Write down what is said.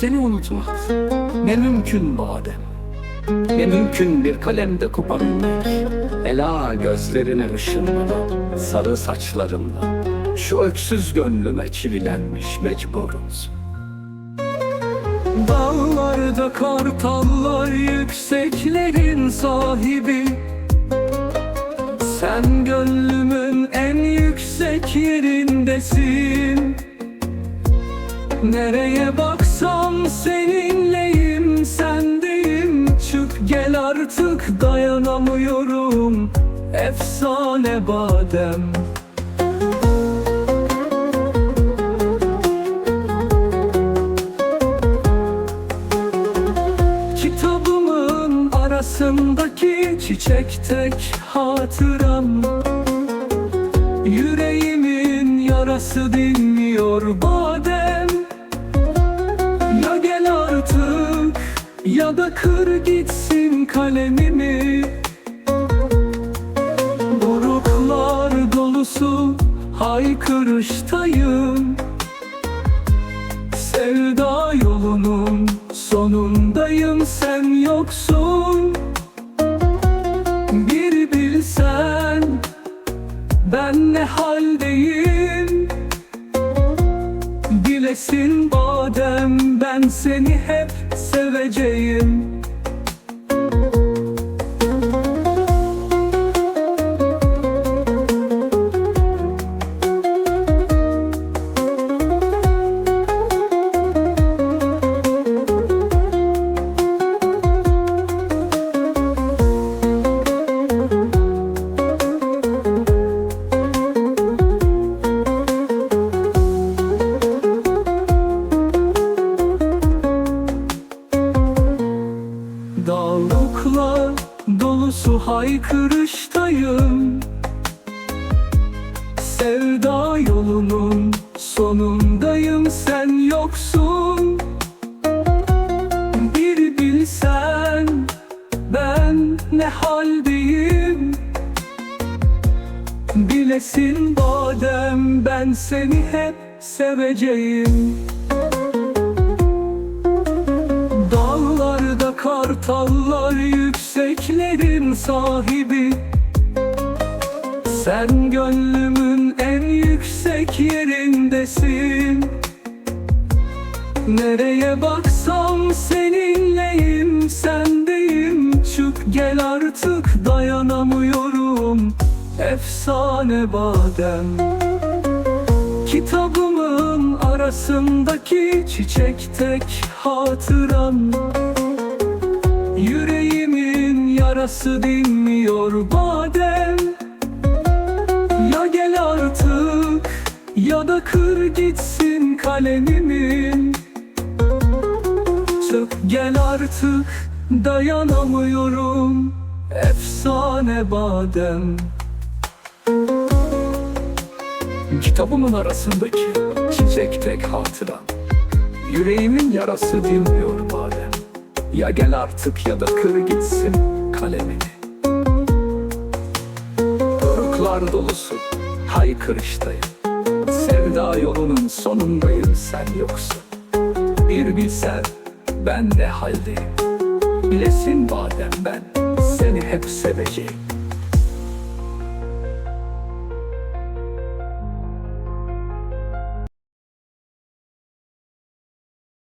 Seni unutmak ne mümkün badem Ne mümkün bir kalemde koparılmak Ela gözlerine ışınlanan sarı saçlarımla Şu öksüz gönlüme çivilenmiş mecburuz. Dağlarda kartallar yükseklerin sahibi. Sen gönlümün en yüksek yerindesin. Nereye artık dayanamıyorum. Efsane badem. Kitabımın arasındaki çiçek tek hatıram. Yüreğimin yarası dinmiyor badem. Ya gel artık ya da kır gitsin kalemimi Buruklar dolusu haykırıştayım. Sevda yolunun sonundayım sen yoksun. Bir bilsen ben ne haldeyim? Bilesin badem ben seni hep seveceğim Dağlıklar dolusu haykırıştayım. Sevda yolunun sonundayım sen yoksun. Bir bilsen ben ne haldeyim? Bilesin badem ben seni hep seveceğim yükseklerin sahibi. Sen gönlümün en yüksek yerindesin. Nereye baksam seninleyim sendeyim. Çık gel artık dayanamıyorum. Efsane badem. Kitabımın arasındaki çiçek tek hatıram. Yüreğimin yarası dinmiyor badem. Ya gel artık ya da kır gitsin kalemimin. Çık gel artık dayanamıyorum. Efsane badem. Kitabımın arasındaki çiçek tek hatıram Yüreğimin yarası dinmiyor badem. Ya gel artık ya da kır gitsin kalemini. Doruklar dolusu haykırıştayım. Sevda yolunun sonundayım sen yoksun. Bir bilsen ben ne haldeyim. Bilesin badem ben seni hep seveceğim